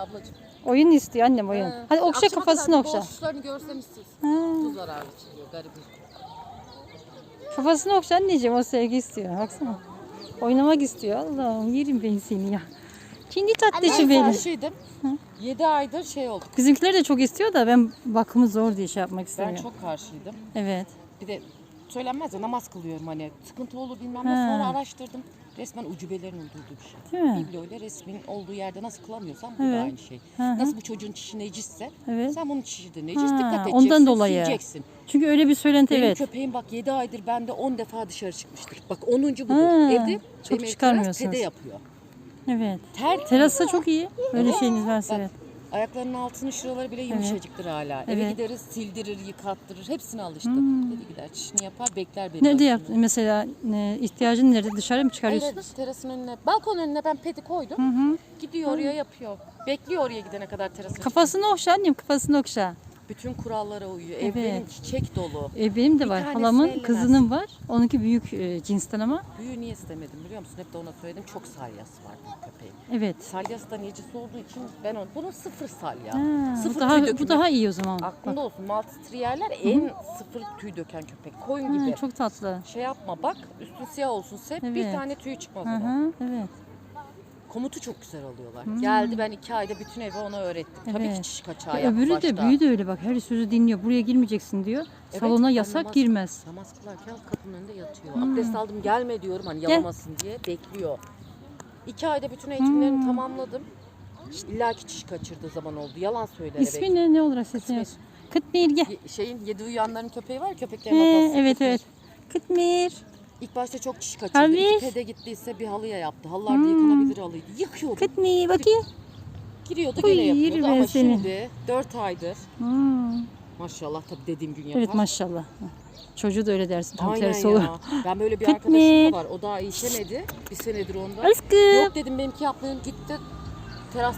ablacığım. Oyun istiyor annem oyun. He. Hadi okşa Akşama kafasını kadar okşa. Boşluklarını görseniz siz. Bu zararlı çıkıyor garibim. Kafasını okşa anneciğim o sevgi istiyor. Baksana. Oynamak istiyor. Allah'ım yerim ben seni ya. Kendi tatlışım Ben benim. karşıydım. 7 aydır şey oldu. Bizimkiler de çok istiyor da ben bakımı zor diye şey yapmak Ben istemiyorum. çok karşıydım. Evet. Bir de söylenmez ya namaz kılıyorum hani sıkıntı olur bilmem ne sonra araştırdım. Resmen ucubelerin uydurduğu bir şey. Değil mi? Bibloyla resmin olduğu yerde nasıl kılamıyorsan bu Evet. da aynı şey. Hı hı. Nasıl bu çocuğun çişi necisse Evet. sen bunun çişi de necis Ha, dikkat edeceksin. ondan dolayı. Sileceksin. Çünkü öyle bir söylenti Benim evet. köpeğim bak 7 aydır bende 10 defa dışarı çıkmıştır. Bak 10. budur. Ha, Evde çok benim ev çıkarmıyorsunuz. teras Pede yapıyor. Evet. Ter Terasa çok iyi. Evet. şeyiniz varsa Bak, evet. Ayaklarının altının şuraları bile yumuşacıktır hala. Eve Evet. gideriz, sildirir, yıkattırır. Hepsine alıştı. Hmm. Dedi gider çişini yapar, bekler beni. Nerede başında. yaptın? Mesela e, ihtiyacın nerede? Dışarı mı çıkarıyorsunuz? Evet, terasın önüne, balkon önüne ben pedi koydum. Gidiyor oraya yapıyor. Bekliyor oraya gidene kadar terasa. Kafasını okşa annem kafasını okşa. Bütün kurallara uyuyor. Evet. Ev benim çiçek dolu. E, benim de Bir var. tanesi Halamın ellemez. kızının var. Onunki büyük e, cinsten ama. Büyüğü niye istemedim biliyor musun? Hep de ona söyledim. Çok salyas var bu köpeğin. Evet. Salyası da necis olduğu için ben onu, bunun sıfır salya. Ha, sıfır bu daha tüy bu dökümü. daha iyi o zaman. Aklında olsun Maltestrierler en sıfır tüy döken köpek. Koyun Ha, gibi. çok tatlı. Şey yapma bak üstün siyah olsun sev bir Evet. tane tüy çıkmaz Hı ona. hı, evet. Komutu çok güzel alıyorlar. Geldi ben iki ayda bütün evi ona öğrettim. Tabii ki Evet. çiş kaçağı Ya yaptı öbürü başta. de büyü de öyle bak her sözü dinliyor. Buraya girmeyeceksin diyor. Evet, Salona yasak namaz- girmez. Namaz kılarken kapının önünde yatıyor. Abdest aldım gelme diyorum hani Gel. yalamasın diye bekliyor. İki ayda bütün eğitimlerini Hmm. tamamladım. İlla ki çiş kaçırdığı zaman oldu. Yalan söyler İsmi ne? Ne olur sesini Kıtmir. Kıtmir gel. Şeyin yedi uyanların köpeği var köpeklerin He, atası. evet Kıtmir. evet. Kıtmir. İlk başta çok çiş kaçırdı. İki pede gittiyse bir halıya yaptı. Halılar da yıkanabilir halıydı. Yıkıyordu. Kıtmir bakayım. Giriyordu Uy, gene yapıyordu ama seni. şimdi 4 aydır Hmm. maşallah tabii dediğim gün yapar. Evet maşallah. Çocuğu da öyle dersin. Tam Aynen tersi ya. olur. Ben böyle bir Kıtmir. arkadaşım da var. O daha işemedi. Bir senedir onda. Aşkım. Yok dedim benimki yapmayın gitti. Teras